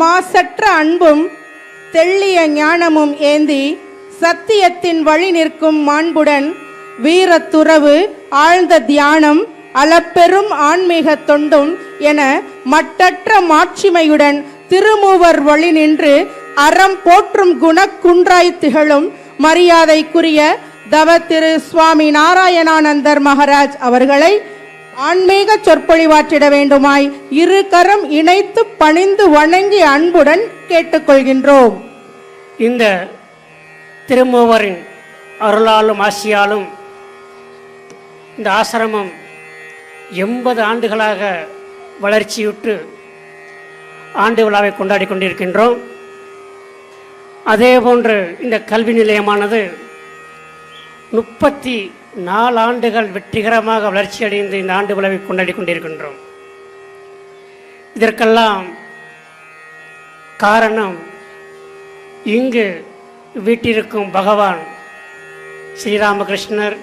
மாசற்ற அன்பும் தெள்ளிய ஞானமும் ஏந்தி சத்தியத்தின் வழி நிற்கும் மாண்புடன் வீரத்துறவு ஆழ்ந்த தியானம் அளப்பெரும் ஆன்மீக தொண்டும் என மட்டற்ற மாட்சிமையுடன் திருமூவர் வழி நின்று அறம் போற்றும் குணக்குன்றாய் திகழும் மரியாதைக்குரிய தவ திரு சுவாமி நாராயணானந்தர் மகராஜ் அவர்களை ஆன்மீக சொற்பொழிவாற்றிட வேண்டுமாய் இரு கரம் இணைத்து பணிந்து வணங்கி அன்புடன் கேட்டுக்கொள்கின்றோம். இந்த திருமூவரின் அருளாலும் ஆசியாலும் இந்த ஆசிரமம் எண்பது ஆண்டுகளாக வளர்ச்சியுற்று ஆண்டு விழாவை கொண்டாடி கொண்டிருக்கின்றோம். அதேபோன்று இந்த கல்வி நிலையமானது முப்பத்தி நாலாண்டுகள் வெற்றிகரமாக வளர்ச்சியடைந்து இந்த ஆண்டு விழாவை கொண்டாடி கொண்டிருக்கின்றோம். இதற்கெல்லாம் காரணம் இங்கு வீட்டிருக்கும் பகவான் ஸ்ரீராமகிருஷ்ணர்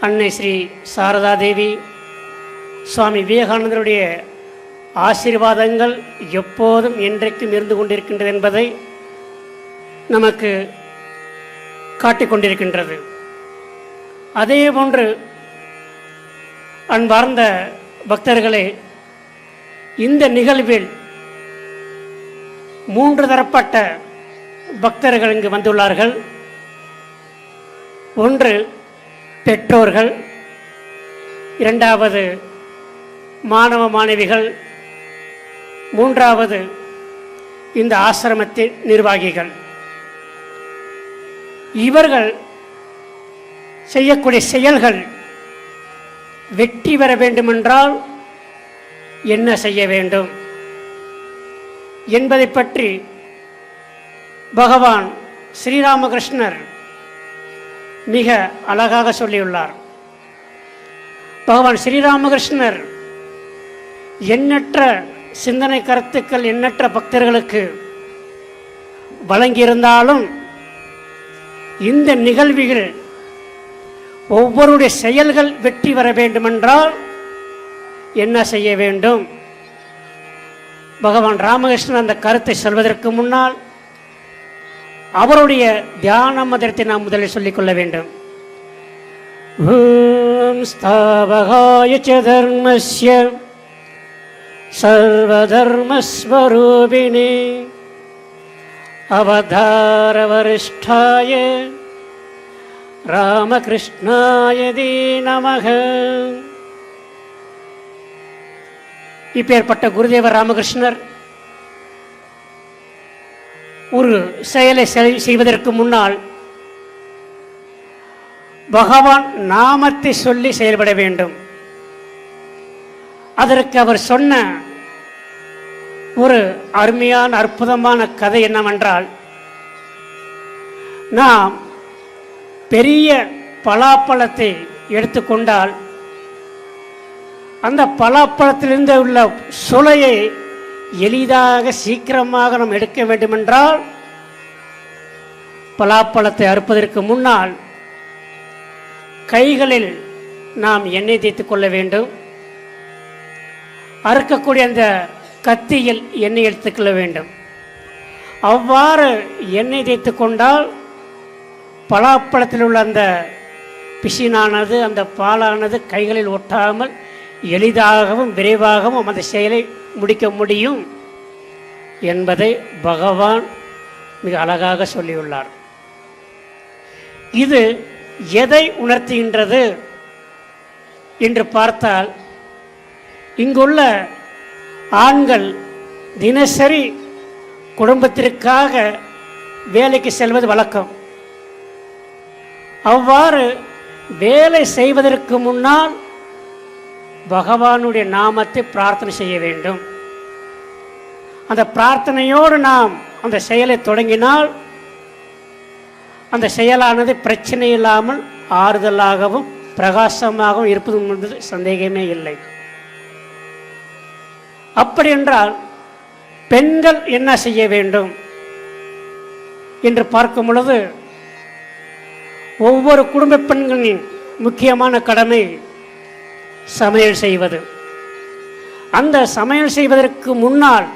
அன்னை ஸ்ரீ சாரதா தேவி சுவாமி விவேகானந்தருடைய ஆசீர்வாதங்கள் எப்போதும் என்றைக்கும் இருந்து கொண்டிருக்கின்றது என்பதை நமக்கு காட்டிக் கொண்டிருக்கின்றது. அதே போன்று அன்பார்ந்த பக்தர்களே இந்த நிகழ்வில் மூன்று தரப்பட்ட பக்தர்கள் இங்கு வந்துள்ளார்கள். ஒன்று பெற்றோர்கள் இரண்டாவது மாணவ மாணவிகள் மூன்றாவது இந்த ஆசிரமத்தின் நிர்வாகிகள். இவர்கள் செய்யக்கூடிய செயல்கள் வெற்றி பெற வேண்டுமென்றால் என்ன செய்ய வேண்டும்? என்பதை பற்றி பகவான் ஸ்ரீராமகிருஷ்ணர் மிக அழகாக சொல்லியுள்ளார். பகவான் ஸ்ரீராமகிருஷ்ணர் எண்ணற்ற சிந்தனை கருத்துக்கள் எண்ணற்ற பக்தர்களுக்கு வழங்கியிருந்தாலும் இந்த நிகழ்வுகள் ஒவ்வொருடைய செயல்கள் வெற்றி வர வேண்டுமென்றால் என்ன செய்ய வேண்டும்? பகவான் ராமகிருஷ்ணன் அந்த கருத்தை சொல்வதற்கு முன்னால் அவருடைய தியான மந்திரத்தை நாம் முதலில் சொல்லிக்கொள்ள வேண்டும். ஓம் ஸ்தாபகாய ச தர்மஸ்ய சர்வதர்மஸ்வரூபிணி அவதாரவரிஷ்டாய ராமகிருஷ்ணாய நமக. இப்பேற்பட்ட குருதேவர் ராமகிருஷ்ணர் ஒரு செயலை செய்வதற்கு முன்னால் பகவான் நாமத்தை சொல்லி செயல்பட வேண்டும். அதற்கு அவர் சொன்ன ஒரு அருமையான அற்புதமான கதை என்னவென்றால் நாம் பெரிய பலாப்பழத்தை எடுத்துக்கொண்டால் அந்த பலாப்பழத்திலிருந்து உள்ள சுளையை எளிதாக சீக்கிரமாக நாம் எடுக்க வேண்டுமென்றால் பலாப்பழத்தை அறுப்பதற்கு முன்னால் கைகளில் நாம் எண்ணெய் தேய்த்து கொள்ள வேண்டும். அறுக்கக்கூடிய அந்த கத்தியில் எண்ணெய் எடுத்துக்கொள்ள வேண்டும். அவ்வாறு எண்ணெய் தேய்த்து கொண்டால் பலாப்பழத்தில் உள்ள அந்த பிசினானது அந்த பாலானது கைகளில் ஒட்டாமல் எளிதாகவும் விரைவாகவும் அந்த செயலை முடிக்க முடியும் என்பதை பகவான் மிக அழகாக சொல்லியுள்ளார். இது எதை உணர்த்துகின்றது என்று பார்த்தால் இங்குள்ள ஆண்கள் தினசரி குடும்பத்திற்காக வேலைக்கு செல்வது வழக்கம். அவ்வாறு வேலை செய்வதற்கு முன்னால் பகவானுடைய நாமத்தை பிரார்த்தனை செய்ய வேண்டும். அந்த பிரார்த்தனையோடு நாம் அந்த செயலை தொடங்கினால் அந்த செயலானது பிரச்சனை இல்லாமல் ஆறுதலாகவும் பிரகாசமாகவும் இருப்பது என்பது சந்தேகமே இல்லை. அப்படி என்றால் பெண்கள் என்ன செய்ய வேண்டும் என்று பார்க்கும் பொழுது ஒவ்வொரு குடும்ப பெண்களின் முக்கியமான கடமை சமையல் செய்வது. அந்த சமையல் செய்வதற்கு முன்னால்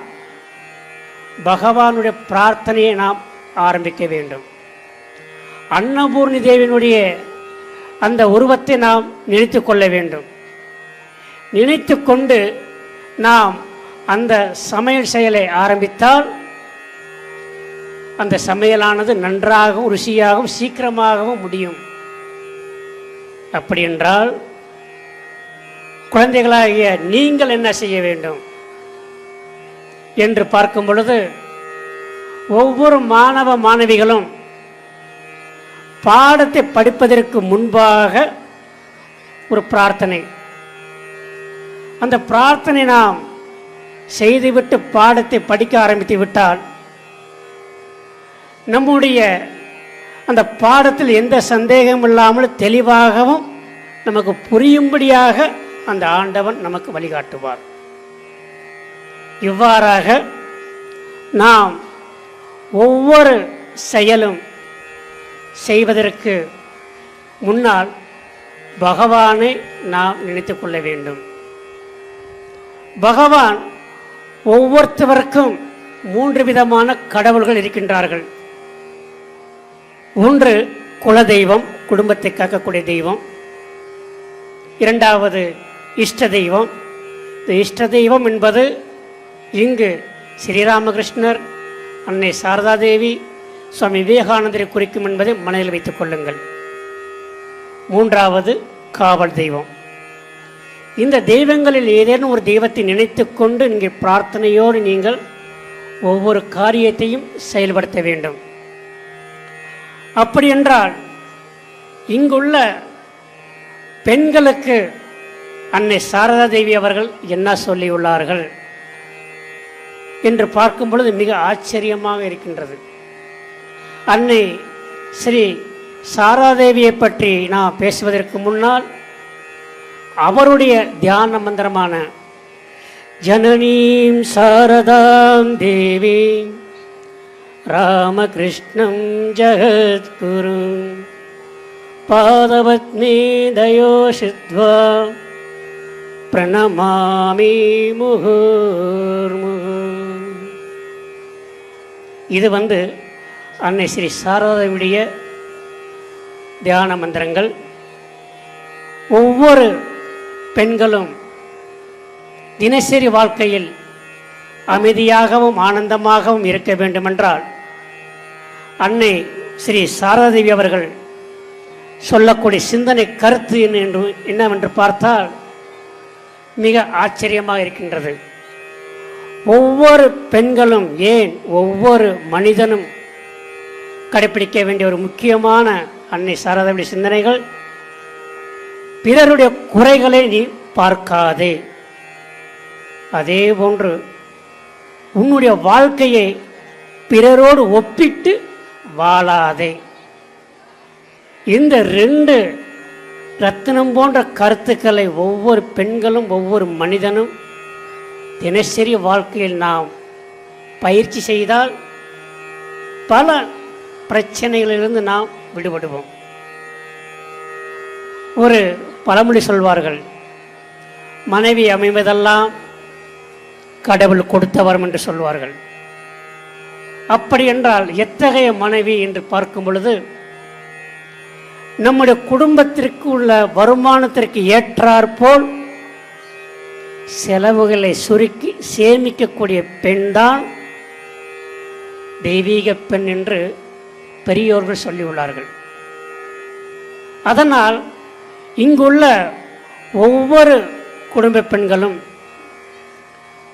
பகவானுடைய பிரார்த்தனையை நாம் ஆரம்பிக்க வேண்டும். அன்னபூர்ணி தேவியினுடைய அந்த உருவத்தை நாம் நினைத்து கொள்ள வேண்டும். நினைத்து கொண்டு நாம் அந்த சமையல் செயலை ஆரம்பித்தால் அந்த சமையலானது நன்றாகவும் ருசியாகவும் சீக்கிரமாகவும் முடியும். அப்படி என்றால் குழந்தைகளாகிய நீங்கள் என்ன செய்ய வேண்டும்? என்று பார்க்கும் பொழுது ஒவ்வொரு மாணவ மாணவிகளும் பாடத்தை படிப்பதற்கு முன்பாக ஒரு பிரார்த்தனை. அந்த பிரார்த்தனை நாம் செய்துவிட்டு பாடத்தை படிக்க ஆரம்பித்து விட்டால் நம்முடைய அந்த பாடத்தில் எந்த சந்தேகமும் இல்லாமல் தெளிவாகவும் நமக்கு புரியும்படியாக அந்த ஆண்டவன் நமக்கு வழிகாட்டுவார். இவ்வாறாக நாம் ஒவ்வொரு செயலும் செய்வதற்கு முன்னால் பகவானை நாம் நினைத்து கொள்ள வேண்டும். பகவான் ஒவ்வொருத்தவருக்கும் மூன்று விதமான கடவுள்கள் இருக்கின்றார்கள். ஒன்று குலதெய்வம் குடும்பத்தை காக்கக்கூடிய தெய்வம். இரண்டாவது இஷ்ட தெய்வம். இந்த இஷ்ட தெய்வம் என்பது இங்கு ஸ்ரீராமகிருஷ்ணர் அன்னை சாரதாதேவி சுவாமி விவேகானந்தரை குறிக்கும் என்பதை மனதில் வைத்துக் கொள்ளுங்கள். மூன்றாவது காவல் தெய்வம். இந்த தெய்வங்களில் ஏதேனும் ஒரு தெய்வத்தை நினைத்து கொண்டு நீங்கள் பிரார்த்தனையோடு நீங்கள் ஒவ்வொரு காரியத்தையும் செயல்படுத்த வேண்டும். அப்படி என்றால் இங்குள்ள பெண்களுக்கு அன்னை சாரதா தேவி அவர்கள் என்ன சொல்லியுள்ளார்கள் என்று பார்க்கும் பொழுது மிக ஆச்சரியமாக இருக்கின்றது. அன்னை ஸ்ரீ சாராதேவியை பற்றி நான் பேசுவதற்கு முன்னால் அவருடைய தியான மந்திரமான ஜனனீம் சாரதாம் தேவி ராமகிருஷ்ணம் ஜகத்குரு. பாதவத்மே தயோஷித்வா. பிரணமாமி முகூர்முகு இது வந்து அன்னை ஸ்ரீ சாரதாவுடைய தியான மந்திரங்கள். ஒவ்வொரு பெண்களும் தினசரி வாழ்க்கையில் அமைதியாகவும் ஆனந்தமாகவும் இருக்க வேண்டுமென்றால் அன்னை ஸ்ரீ சாரதாதேவி அவர்கள் சொல்லக்கூடிய சிந்தனை கருத்து என்ன என்று என்னவென்று பார்த்தால் மிக ஆச்சரியமாக இருக்கின்றது. ஒவ்வொரு பெண்களும் ஏன் ஒவ்வொரு மனிதனும் கடைப்பிடிக்க வேண்டிய ஒரு முக்கியமான அன்னை சாரதாவுடைய சிந்தனைகள்? பிறருடைய குறைகளை நீ பார்க்காதே. அதே போன்று உன்னுடைய வாழ்க்கையை பிறரோடு ஒப்பிட்டு வாழாதே. இந்த ரெண்டு ரத்தினம் போன்ற கருத்துக்களை ஒவ்வொரு பெண்களும் ஒவ்வொரு மனிதனும் தினசரி வாழ்க்கையில் நாம் பயிற்சி செய்தால் பல பிரச்சனைகளிலிருந்து நாம் விடுபடுவோம். ஒரு பழமொழி சொல்வார்கள் மனைவி அமைவதெல்லாம் கடவுள் கொடுத்தவரம் என்று சொல்வார்கள். அப்படி என்றால் எத்தகைய மனைவி என்று பார்க்கும் பொழுது நம்முடைய குடும்பத்திற்கு உள்ள வருமானத்திற்கு ஏற்றாற்போல் செலவுகளை சுருக்கி சேமிக்கக்கூடிய பெண்தான் தெய்வீக பெண் என்று பெரியோர்கள் சொல்லியுள்ளார்கள். அதனால் இங்குள்ள ஒவ்வொரு குடும்ப பெண்களும்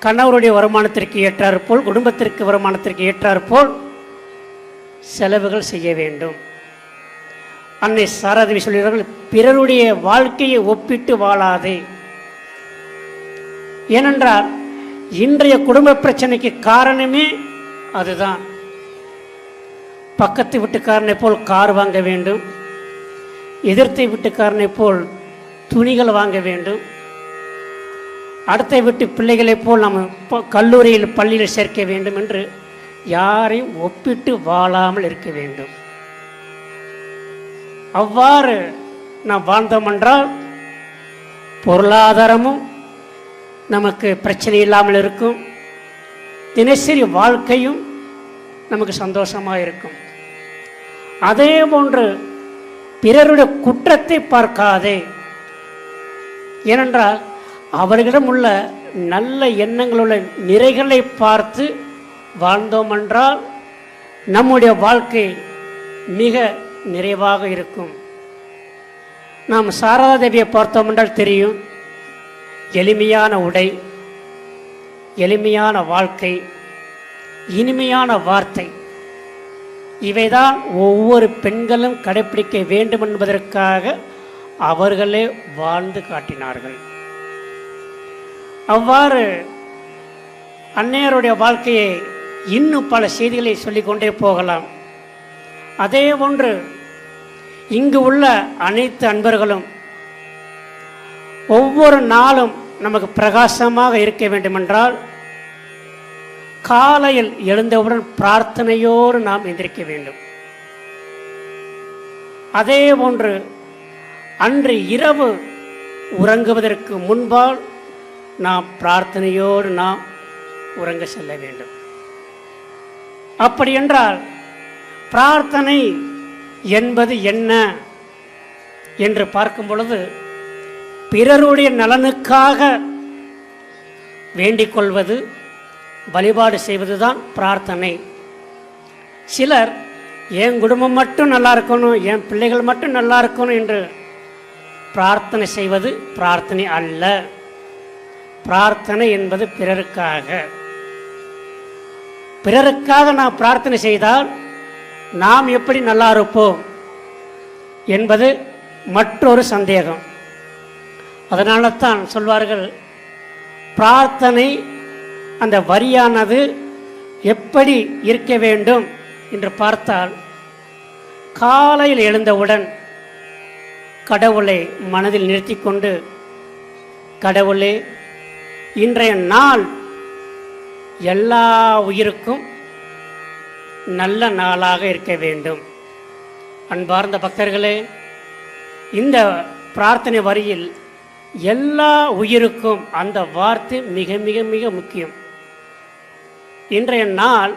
கணவருடைய வருமானத்திற்கு ஏற்றாற்போல் குடும்பத்திற்கு வருமானத்திற்கு ஏற்றாற்போல் செலவுகள் செய்ய வேண்டும். அன்னை சாரதவி சொல்கிறார்கள் பிறருடைய வாழ்க்கையை ஒப்பிட்டு வாழாதே. ஏனென்றால் இன்றைய குடும்ப பிரச்சனைக்கு காரணமே அதுதான். பக்கத்து வீட்டுக்காரனை போல் கார் வாங்க வேண்டும் எதிர்த்தை வீட்டுக்காரனை போல் துணிகள் வாங்க வேண்டும் அடுத்த விட்டு பிள்ளைகளைப் போல் நம்ம ப- கல்லூரியில் பள்ளியில் சேர்க்க வேண்டும் என்று யாரையும் ஒப்பிட்டு வாழாமல் இருக்க வேண்டும். அவ்வாறு நாம் வாழ்ந்தோம் என்றால் பொருளாதாரமும் நமக்கு பிரச்சனை இல்லாமல் இருக்கும். தினசரி வாழ்க்கையும் நமக்கு சந்தோஷமாக இருக்கும். அதே போன்று பிறருடைய குற்றத்தை பார்க்காதே. ஏனென்றால் அவர்களிடம் உள்ள நல்ல எண்ணங்களுள்ள நிறைகளை பார்த்து வாழ்ந்தோம் என்றால் நம்முடைய வாழ்க்கை மிக நிறைவாக இருக்கும். நாம் சாரதா தேவியை பார்த்தோம் என்றால் தெரியும். எளிமையான உடை எளிமையான வாழ்க்கை இனிமையான வார்த்தை. இவைதான் ஒவ்வொரு பெண்களும் கடைப்பிடிக்க வேண்டும் என்பதற்காக அவர்களே வாழ்ந்து காட்டினார்கள். அவ்வாறு அன்னையருடைய வாழ்க்கையை இன்னும் பல செய்திகளை சொல்லிக்கொண்டே போகலாம். அதே போன்று இங்கு உள்ள அனைத்து அன்பர்களும் ஒவ்வொரு நாளும் நமக்கு பிரகாசமாக இருக்க வேண்டுமென்றால் காலையில் எழுந்தவுடன் பிரார்த்தனையோடு நாம் எந்திரிக்க வேண்டும். அதே போன்று அன்று இரவு உறங்குவதற்கு முன்பால் நாம் பிரார்த்தனையோடு நாம் உறங்க செல்ல வேண்டும். அப்படி என்றால் பிரார்த்தனை என்பது என்ன என்று பார்க்கும் பொழுது பிறருடைய நலனுக்காக வேண்டிக் கொள்வது வழிபாடு செய்வதுதான் பிரார்த்தனை. சிலர் என் குடும்பம் மட்டும் நல்லா இருக்கணும் என் பிள்ளைகள் மட்டும் நல்லா இருக்கணும் என்று பிரார்த்தனை செய்வது பிரார்த்தனை அல்ல. பிரார்த்தனை என்பது பிறருக்காக. பிறருக்காக நாம் பிரார்த்தனை செய்தால் நாம் எப்படி நல்லா இருப்போம் என்பது மற்றொரு சந்தேகம். அதனால தான் சொல்வார்கள் பிரார்த்தனை அந்த வரியானது எப்படி இருக்க வேண்டும் என்று பார்த்தால் காலையில் எழுந்தவுடன் கடவுளை மனதில் நிறுத்தி கொண்டு கடவுளே இன்றைய நாள் எல்லா உயிருக்கும் நல்ல நாளாக இருக்க வேண்டும். அன்பார்ந்த பக்தர்களே இந்த பிரார்த்தனை வரியில் எல்லா உயிருக்கும் அந்த வார்த்தை மிக மிக மிக முக்கியம். இன்றைய நாள்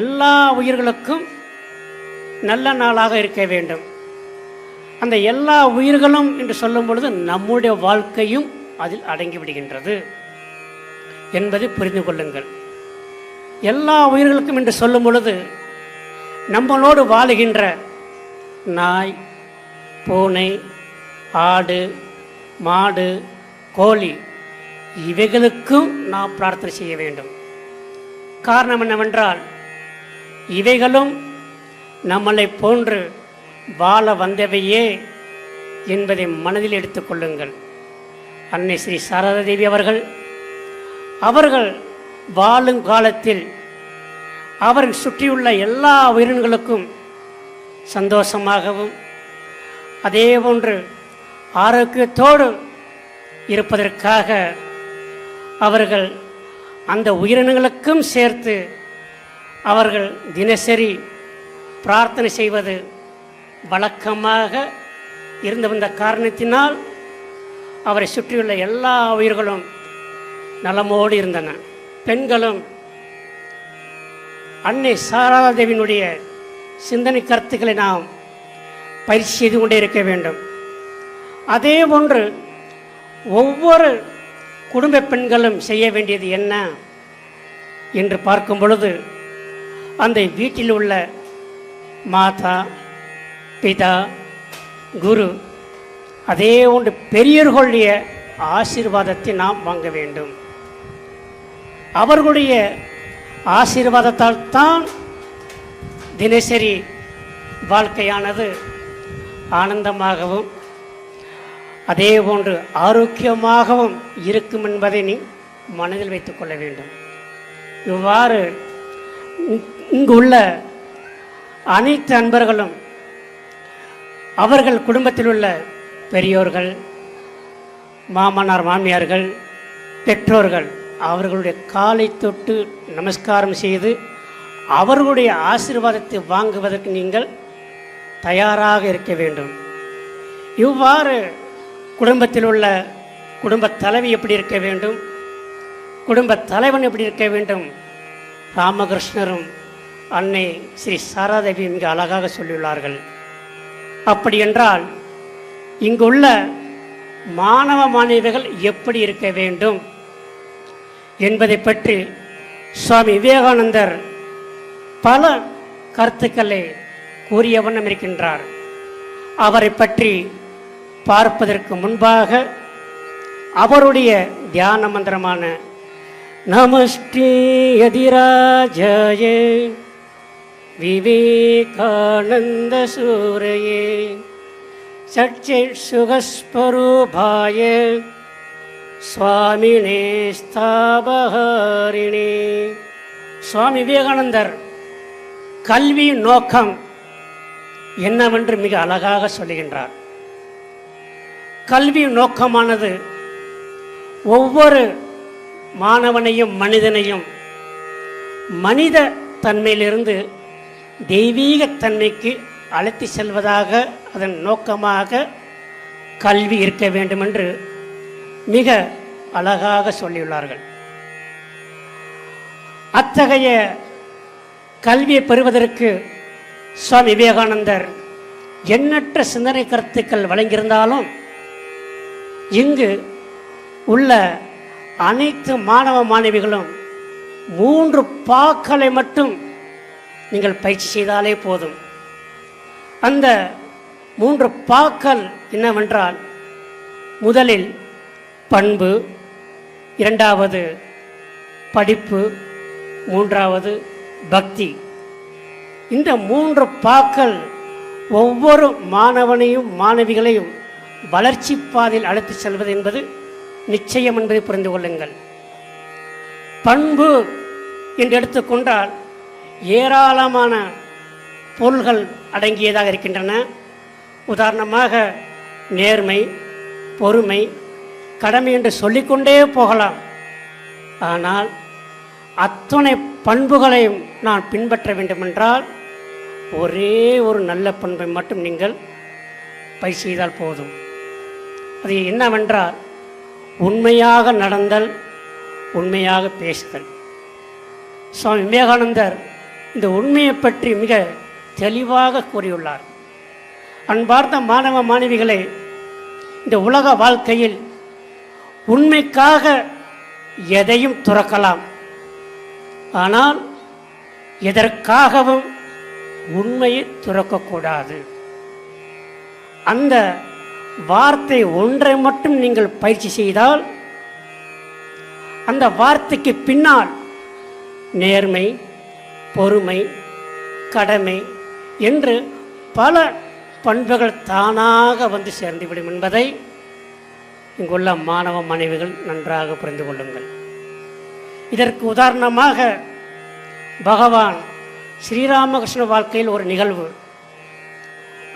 எல்லா உயிர்களுக்கும் நல்ல நாளாக இருக்க வேண்டும். அந்த எல்லா உயிர்களும் என்று சொல்லும் பொழுது நம்முடைய வாழ்க்கையும் அதில் அடங்கிவிடுகின்றது என்பதை புரிந்து கொள்ளுங்கள். எல்லா உயிர்களுக்கும் என்று சொல்லும் பொழுது நம்மளோடு வாழுகின்ற நாய் பூனை ஆடு மாடு கோழி இவைகளுக்கும் நாம் பிரார்த்தனை செய்ய வேண்டும். காரணம் என்னவென்றால் இவைகளும் நம்மளை போன்று வாழ வந்தவையே என்பதை மனதில் எடுத்துக்கொள்ளுங்கள் அன்னை ஸ்ரீ சாரதா தேவி அவர்கள் அவர்கள் வாழும் காலத்தில் அவரை சுற்றியுள்ள எல்லா உயிரினங்களுக்கும் சந்தோஷமாகவும் அதே போன்று ஆரோக்கியத்தோடு இருப்பதற்காக அவர்கள் அந்த உயிரினங்களுக்கும் சேர்த்து அவர்கள் தினசரி பிரார்த்தனை செய்வது வழக்கமாக இருந்து வந்த காரணத்தினால் அவரை சுற்றியுள்ள எல்லா உயிர்களும் நலமோடு இருந்தன. பெண்களும் அன்னை சாராதேவினுடைய சிந்தனை கருத்துக்களை நாம் பயிற்சி செய்து கொண்டே இருக்க வேண்டும். அதே போன்று ஒவ்வொரு குடும்ப பெண்களும் செய்ய வேண்டியது என்ன என்று பார்க்கும் பொழுது அந்த வீட்டில் உள்ள மாதா பிதா குரு அதே ஒன்று பெரியர்களுடைய ஆசீர்வாதத்தை நாம் வாங்க வேண்டும். அவர்களுடைய ஆசீர்வாதத்தால் தான் தினசரி வாழ்க்கையானது ஆனந்தமாகவும் அதே போன்று ஆரோக்கியமாகவும் இருக்கும் என்பதை நீ மனதில் வைத்துக் கொள்ள வேண்டும். இவ்வாறு இங்- இங்கு உள்ள அனைத்து அன்பர்களும் அவர்கள் குடும்பத்தில் உள்ள பெரியோர்கள் மாமனார் மாமியார்கள் பெற்றோர்கள் அவர்களுடைய காலை தொட்டு நமஸ்காரம் செய்து அவர்களுடைய ஆசீர்வாதத்தை வாங்குவதற்கு நீங்கள் தயாராக இருக்க வேண்டும். இவ்வாறு குடும்பத்தில் உள்ள குடும்ப தலைவி எப்படி இருக்க வேண்டும்? குடும்ப தலைவன் எப்படி இருக்க வேண்டும்? ராமகிருஷ்ணரும் அன்னை ஸ்ரீ சாராதேவி மிக அழகாக சொல்லியுள்ளார்கள். அப்படி என்றால் இங்குள்ள மாணவ மாணவிகள் எப்படி இருக்க வேண்டும்? என்பதை பற்றி சுவாமி விவேகானந்தர் பல கருத்துக்களை கூறிய வண்ணம் இருக்கின்றார். அவரை பற்றி பார்ப்பதற்கு முன்பாக அவருடைய தியான மந்திரமான நமஸ்ரீ எதிராஜயே விவேகானந்த சூரையே சுகஸ்வரூபாய சுவாமினே ஸ்தாபஹாரிணே. சுவாமி விவேகானந்தர் கல்வி நோக்கம் என்னவென்று மிக அழகாக சொல்லுகின்றார். கல்வி நோக்கமானது ஒவ்வொரு மாணவனையும் மனிதனையும் மனித தன்மையிலிருந்து தெய்வீகத்தன்மைக்கு அழைத்து செல்வதாக அதன் நோக்கமாக கல்வி இருக்க வேண்டும் என்று மிக அழகாக சொல்லியுள்ளார்கள். அத்தகைய கல்வியை பெறுவதற்கு சுவாமி விவேகானந்தர் எண்ணற்ற சிந்தனை கருத்துக்கள் வழங்கியிருந்தாலும் இங்கு உள்ள அனைத்து மாணவ மாணவிகளும் மூன்று பாக்களை மட்டும் நீங்கள் பயிற்சி செய்தாலே போதும். அந்த மூன்று பாக்கள் என்னவென்றால் முதலில் பண்பு இரண்டாவது படிப்பு மூன்றாவது பக்தி. இந்த மூன்று பாக்கள் ஒவ்வொரு மாணவனையும் மாணவிகளையும் வளர்ச்சி பாதையில் அழைத்து செல்வது என்பது நிச்சயம் என்பதை புரிந்து கொள்ளுங்கள். பண்பு என்று எடுத்துக்கொண்டால் ஏராளமான பொருள்கள் அடங்கியதாக இருக்கின்றன. உதாரணமாக நேர்மை பொறுமை கடமை என்று சொல்லிக்கொண்டே போகலாம். ஆனால் அத்துணை பண்புகளையும் நான் பின்பற்ற வேண்டுமென்றால் ஒரே ஒரு நல்ல பண்பை மட்டும் நீங்கள் பயிர் செய்தால் போதும். அது என்னவென்றால் உண்மையாக நடந்தல் உண்மையாக பேசுதல். சுவாமி விவேகானந்தர் இந்த உண்மையை பற்றி மிக தெளிவாக கூறியுள்ளார். அன்பார்ந்த மாணவ மாணவிகளை இந்த உலக வாழ்க்கையில் உண்மைக்காக எதையும் துறக்கலாம். ஆனால் எதற்காகவும் உண்மையை துறக்கக்கூடாது. அந்த வார்த்தை ஒன்றை மட்டும் நீங்கள் பயிற்சி செய்தால் அந்த வார்த்தைக்கு பின்னால் நேர்மை பொறுமை கடமை என்று பல பண்புகள் தானாக வந்து சேர்ந்துவிடும் என்பதை இங்குள்ள மாணவ மனைவிகள் நன்றாக புரிந்து கொள்ளுங்கள். இதற்கு உதாரணமாக பகவான் ஸ்ரீராமகிருஷ்ண வாழ்க்கையில் ஒரு நிகழ்வு.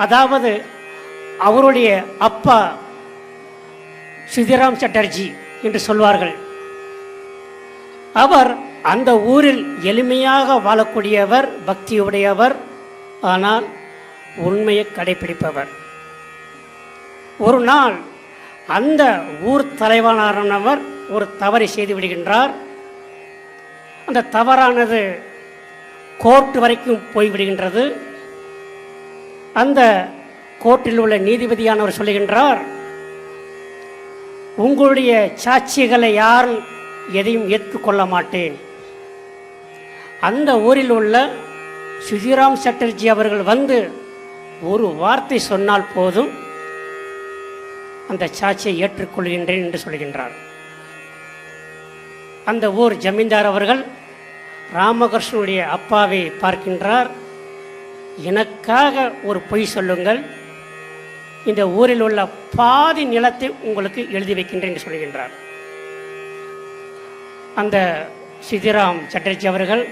அதாவது அவருடைய அப்பா சுதிராம் சட்டர்ஜி என்று சொல்வார்கள். அவர் அந்த ஊரில் எளிமையாக வாழக்கூடியவர் பக்தியுடையவர் ஆனால் உண்மையை கடைபிடிப்பவர் ஒரு நாள் அந்த ஊர் தலைவனானவர் ஒரு தவறை செய்து விடுகின்றார். அந்த தவறானது கோர்ட் வரைக்கும் போய்விடுகின்றது அந்த கோர்ட்டில் உள்ள நீதிபதியானவர் சொல்லுகின்றார் உங்களுடைய சாட்சிகளை யாரும் எதையும் ஏற்றுக்கொள்ள மாட்டேன். அந்த ஊரில் உள்ள சுஜிராம் சட்டர்ஜி அவர்கள் வந்து ஒரு வார்த்தை சொன்னால் போதும் அந்த சாட்சியை ஏற்றுக்கொள்கின்றேன் என்று சொல்கின்றார். அந்த ஊர் ஜமீன்தார் அவர்கள் ராமகிருஷ்ணனுடைய அப்பாவை பார்க்கின்றார். எனக்காக ஒரு பொய் சொல்லுங்கள். இந்த ஊரில் உள்ள பாதி நிலத்தை உங்களுக்கு எழுதி வைக்கின்றேன் என்று சொல்கின்றார். அந்த சிதிராம் சட்டர்ஜி அவர்கள்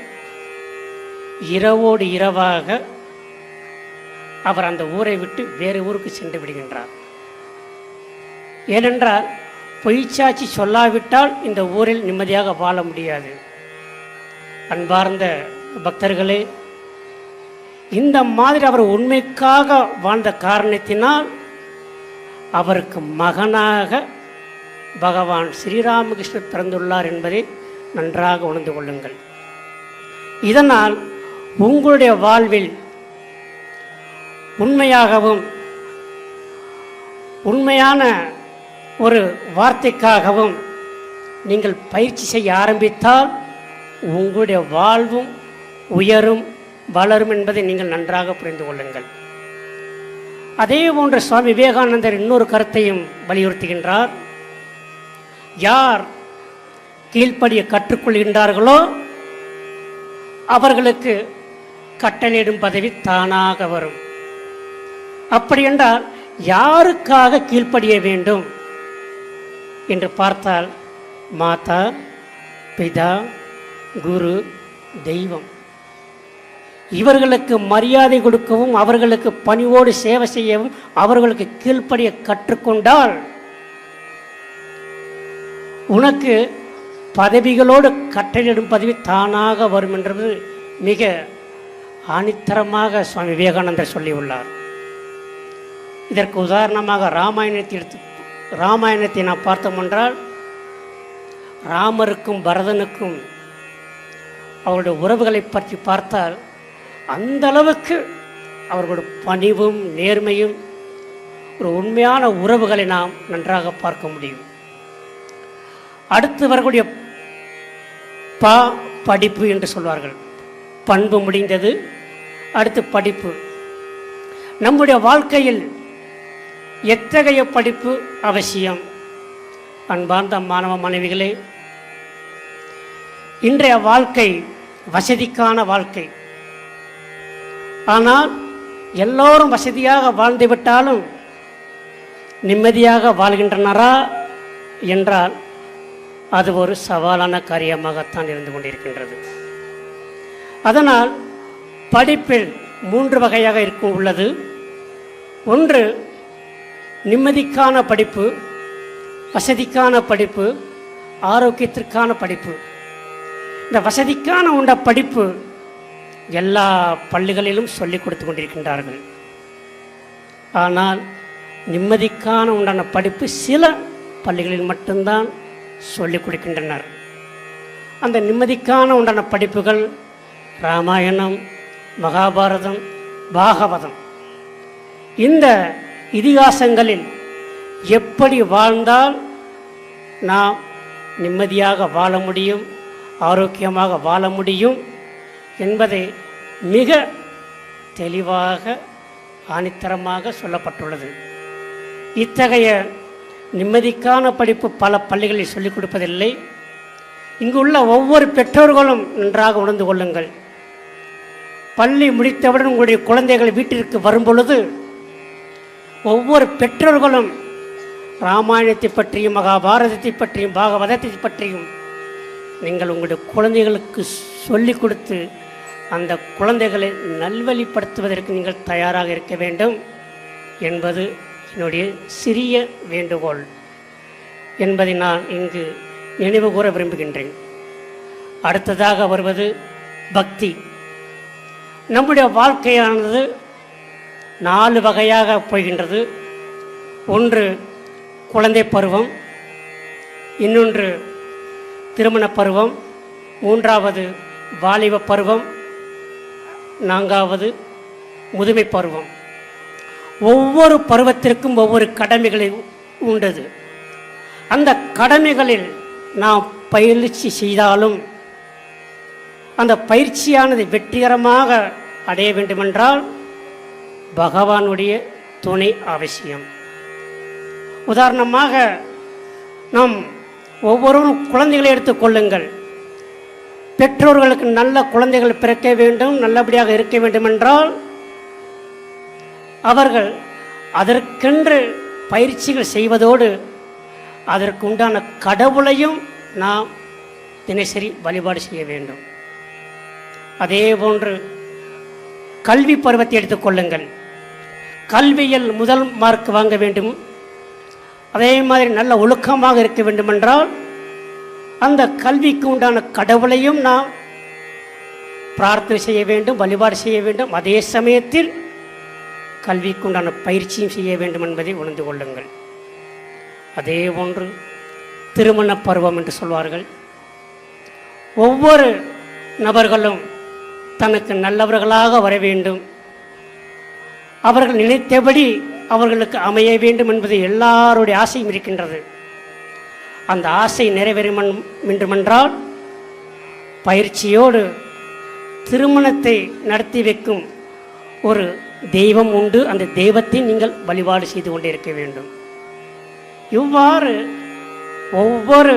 இரவோடு இரவாக அவர் அந்த ஊரை விட்டு வேறு ஊருக்கு சென்று விடுகின்றார். ஏனென்றால் பொய்ச்சாட்சி சொல்லாவிட்டால் இந்த ஊரில் நிம்மதியாக வாழ முடியாது. அன்பார்ந்த பக்தர்களே இந்த மாதிரி அவர் உண்மைக்காக வாழ்ந்த காரணத்தினால் அவருக்கு மகனாக பகவான் ஸ்ரீராமகிருஷ்ணர் பிறந்துள்ளார் என்பதை நன்றாக உணர்ந்து கொள்ளுங்கள். இதனால் உங்களுடைய வாழ்வில் உண்மையாகவும் உண்மையான ஒரு வார்த்தைக்காகவும் நீங்கள் பயிற்சி செய்ய ஆரம்பித்தால் உங்களுடைய வாழ்வும் உயரும் வளரும் என்பதை நீங்கள் நன்றாக புரிந்து கொள்ளுங்கள். அதே போன்று சுவாமி விவேகானந்தர் இன்னொரு கருத்தையும் வலியுறுத்துகின்றார். யார் கீழ்ப்படிய கற்றுக்கொள்கின்றார்களோ அவர்களுக்கு கட்டளையிடும் பதவி தானாக வரும். அப்படி என்றால் யாருக்காக கீழ்ப்படிய வேண்டும்? என்று பார்த்தால் மாதா பிதா குரு தெய்வம். இவர்களுக்கு மரியாதை கொடுக்கவும் அவர்களுக்கு பணிவோடு சேவை செய்யவும் அவர்களுக்கு கீழ்ப்படிய கற்றுக்கொண்டால் உனக்கு பதவிகளோடு கட்டளிடும் பதவி தானாக வரும் என்றது மிக ஆணித்தரமாக சுவாமி விவேகானந்தர் சொல்லியுள்ளார். இதற்கு உதாரணமாக ராமாயணத்தை எடுத்து ராமாயணத்தை நாம் பார்த்தோம் என்றால் ராமருக்கும் பரதனுக்கும் அவருடைய உறவுகளை பற்றி பார்த்தால் அந்த அளவுக்கு அவர்களுடைய பணிவும் நேர்மையும் ஒரு உண்மையான உறவுகளை நாம் நன்றாக பார்க்க முடியும். அடுத்து வரக்கூடிய ப படிப்பு என்று சொல்வார்கள். பண்பு முடிந்தது அடுத்து படிப்பு. நம்முடைய வாழ்க்கையில் எத்தகைய படிப்பு அவசியம்? அன்பார்ந்த மாணவ மனைவிகளே இன்றைய வாழ்க்கை வசதிக்கான வாழ்க்கை. ஆனால் எல்லோரும் வசதியாக வாழ்ந்துவிட்டாலும் நிம்மதியாக வாழ்கின்றனரா என்றால் அது ஒரு சவாலான காரியமாகத்தான் இருந்து கொண்டிருக்கின்றது. அதனால் படிப்பில் மூன்று வகையாக இருக்கும் உள்ளது. ஒன்று நிம்மதிக்கான படிப்பு வசதிக்கான படிப்பு ஆரோக்கியத்திற்கான படிப்பு. இந்த வசதிக்கான உண்ட படிப்பு எல்லா பள்ளிகளிலும் சொல்லிக் கொடுத்து கொண்டிருக்கின்றார்கள். ஆனால் நிம்மதிக்கான உண்டான படிப்பு சில பள்ளிகளில் மட்டும்தான் சொல்லிக் கொடுக்கின்றனர். அந்த நிம்மதிக்கான உண்டான படிப்புகள் ராமாயணம் மகாபாரதம் பாகவதம். இந்த இதிகாசங்களில் எப்படி வாழ்ந்தால் நாம் நிம்மதியாக வாழ முடியும் ஆரோக்கியமாக வாழ முடியும் என்பதை மிக தெளிவாக ஆணித்தரமாக சொல்லப்பட்டுள்ளது. இத்தகைய நிம்மதிக்கான படிப்பு பல பள்ளிகளில் சொல்லிக் கொடுப்பதில்லை. இங்குள்ள ஒவ்வொரு பெற்றோர்களும் நன்றாக உணர்ந்து கொள்ளுங்கள். பள்ளி முடித்தவுடன் உங்களுடைய குழந்தைகள் வீட்டிற்கு வரும் பொழுது ஒவ்வொரு பெற்றோர்களும் ராமாயணத்தை பற்றியும் மகாபாரதத்தை பற்றியும் பாகவதத்தை பற்றியும் நீங்கள் உங்களுடைய குழந்தைகளுக்கு சொல்லிக் கொடுத்து அந்த குழந்தைகளை நல்வழிப்படுத்துவதற்கு நீங்கள் தயாராக இருக்க வேண்டும் என்பது என்னுடைய சிறிய வேண்டுகோள் என்பதை நான் இங்கு நினைவு கூற விரும்புகின்றேன். அடுத்ததாக வருவது பக்தி. நம்முடைய வாழ்க்கையானது நாலு வகையாக போகின்றது. ஒன்று குழந்தை பருவம். இன்னொன்று திருமண பருவம். மூன்றாவது வாலிப பருவம். நான்காவது முதுமை பருவம். ஒவ்வொரு பருவத்திற்கும் ஒவ்வொரு கடமைகளை உண்டது. அந்த கடமைகளில் நாம் பயிற்சி செய்தாலும் அந்த பயிற்சியானது வெற்றிகரமாக அடைய வேண்டுமென்றால் பகவானுடைய துணை அவசியம். உதாரணமாக நாம் ஒவ்வொருவரும் குழந்தைகளை எடுத்துக்கொள்ளுங்கள் பெற்றோர்களுக்கு நல்ல குழந்தைகள் பிறக்க வேண்டும் நல்லபடியாக இருக்க வேண்டும் என்றால் அவர்கள் அதற்கென்று பயிற்சிகள் செய்வதோடு அதற்கு உண்டான கடவுளையும் நாம் தினசரி வழிபாடு செய்ய வேண்டும். அதே போன்று கல்வி பருவத்தை எடுத்துக்கொள்ளுங்கள் கல்வியில் முதல் மார்க் வாங்க வேண்டும். அதே மாதிரி நல்ல ஒழுக்கமாக இருக்க வேண்டுமென்றால் அந்த கல்விக்கு உண்டான கடவுளையும் நாம் பிரார்த்தனை செய்ய வேண்டும் வழிபாடு செய்ய வேண்டும். அதே சமயத்தில் கல்விக்கு உண்டான பயிற்சியும் செய்ய வேண்டும் என்பதை உணர்ந்து கொள்ளுங்கள். அதே போன்று திருமண பருவம் என்று சொல்வார்கள். ஒவ்வொரு நபர்களும் தனக்கு நல்லவர்களாக வர வேண்டும். அவர்கள் நினைத்தபடி அவர்களுக்கு அமைய வேண்டும் என்பது எல்லாருடைய ஆசையும் இருக்கின்றது. அந்த ஆசை நிறைவேறும் வேண்டுமென்றால் பயிற்சியோடு திருமணத்தை நடத்தி வைக்கும் ஒரு தெய்வம் உண்டு. அந்த தெய்வத்தை நீங்கள் வழிபாடு செய்து கொண்டே இருக்க வேண்டும். இவ்வாறு ஒவ்வொரு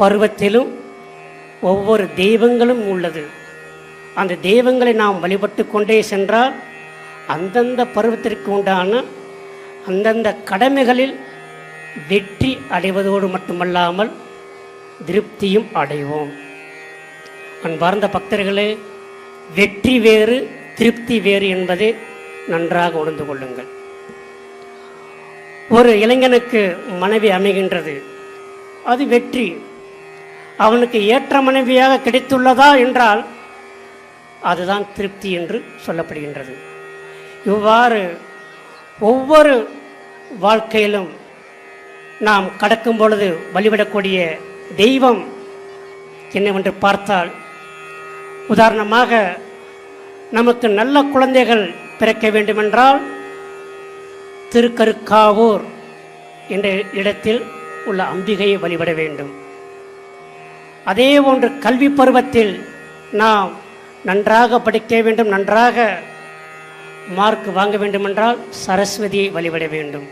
பருவத்திலும் ஒவ்வொரு தெய்வங்களும் உள்ளது. அந்த தெய்வங்களை நாம் வழிபட்டு கொண்டே சென்றால் அந்தந்த பருவத்திற்கு உண்டான அந்தந்த கடமைகளில் வெற்றி அடைவதோடு மட்டுமல்லாமல் திருப்தியும் அடைவோம். அன்பார்ந்த பக்தர்களே வெற்றி வேறு திருப்தி வேறு என்பதை நன்றாக உணர்ந்து கொள்ளுங்கள். ஒரு இளைஞனுக்கு மனைவி அமைகின்றது. அது வெற்றி. அவனுக்கு ஏற்ற மனைவியாக கிடைத்துள்ளதா என்றால் அதுதான் திருப்தி என்று சொல்லப்படுகின்றது. இவ்வாறு ஒவ்வொரு வாழ்க்கையிலும் நாம் கடக்கும் பொழுது வழிபடக்கூடிய தெய்வம் என்னவென்று பார்த்தால் உதாரணமாக நமக்கு நல்ல குழந்தைகள் பிறக்க வேண்டுமென்றால் திருக்கருக்காவூர் என்ற இடத்தில் உள்ள அம்பிகையை வழிபட வேண்டும். அதே போன்று கல்வி பருவத்தில் நாம் நன்றாக படிக்க வேண்டும் நன்றாக மார்க் வாங்க வேண்டுமென்றால் சரஸ்வதியை வழிபட வேண்டும்.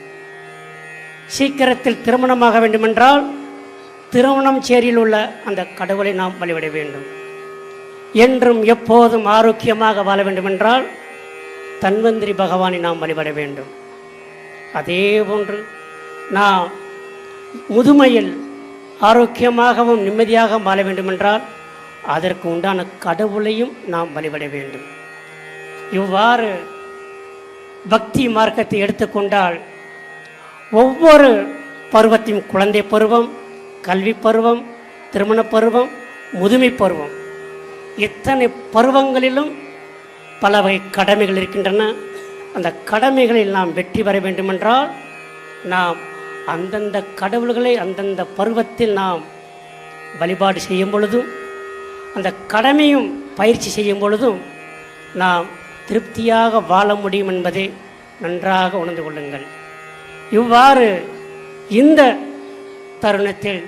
சீக்கிரத்தில் திருமணமாக வேண்டுமென்றால் திருமணம் சேரியில் உள்ள அந்த கடவுளை நாம் வழிபட வேண்டும். என்றும் எப்போதும் ஆரோக்கியமாக வாழ வேண்டுமென்றால் தன்வந்திரி பகவானை நாம் வழிபட வேண்டும். அதே போன்று நாம் முதுமையில் ஆரோக்கியமாகவும் நிம்மதியாக வாழ வேண்டுமென்றால் அதற்கு உண்டான கடவுளையும் நாம் வழிபட வேண்டும். இவ்வாறு பக்தி மார்க்கத்தை எடுத்துக்கொண்டால் ஒவ்வொரு பருவத்தையும் குழந்தை பருவம் கல்வி பருவம் திருமண பருவம் முதுமை பருவம். இத்தனை பருவங்களிலும் பல வகை கடமைகள் இருக்கின்றன. அந்த கடமைகளில் நாம் வெற்றி பெற வேண்டுமென்றால் நாம் அந்தந்த கடவுள்களை அந்தந்த பருவத்தில் நாம் வழிபாடு செய்யும் பொழுதும் அந்த கடமையும் பயிற்சி செய்யும் பொழுதும் நாம் திருப்தியாக வாழ முடியும் என்பதை நன்றாக உணர்ந்து கொள்ளுங்கள். இவ்வாறு இந்த தருணத்தில்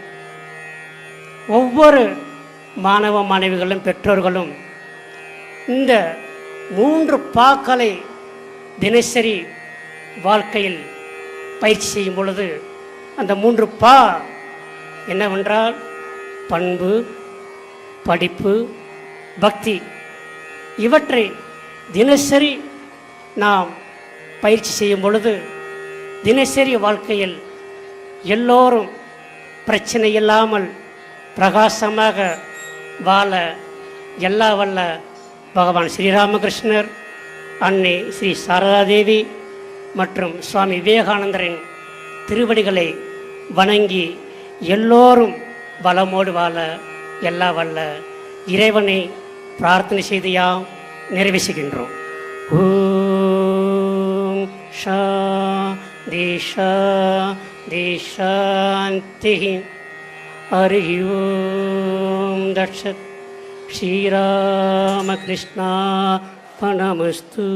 ஒவ்வொரு மாணவ மாணவிகளும் பெற்றோர்களும் இந்த மூன்று பாக்களை தினசரி வாழ்க்கையில் பயிற்சி செய்யும் பொழுது அந்த மூன்று பா என்னவென்றால் பண்பு படிப்பு பக்தி இவற்றை தினசரி நாம் பயிற்சி செய்யும் பொழுது தினசரி வாழ்க்கையில் எல்லோரும் பிரச்சனை இல்லாமல் பிரகாசமாக வாழ எல்லா வல்ல பகவான் ஸ்ரீராமகிருஷ்ணர் அன்னை ஸ்ரீ சாரதாதேவி மற்றும் சுவாமி விவேகானந்தரின் திருவடிகளை வணங்கி எல்லோரும் பலமோடு வாழ எல்லா வல்ல இறைவனை பிரார்த்தனை செய்து நிறைவேசுகின்றோம் ஓம் ஷா தேஷா தேஷாந்தி ஹரியோம் தட்சத் ஸ்ரீராமகிருஷ்ணா பணமஸ்து.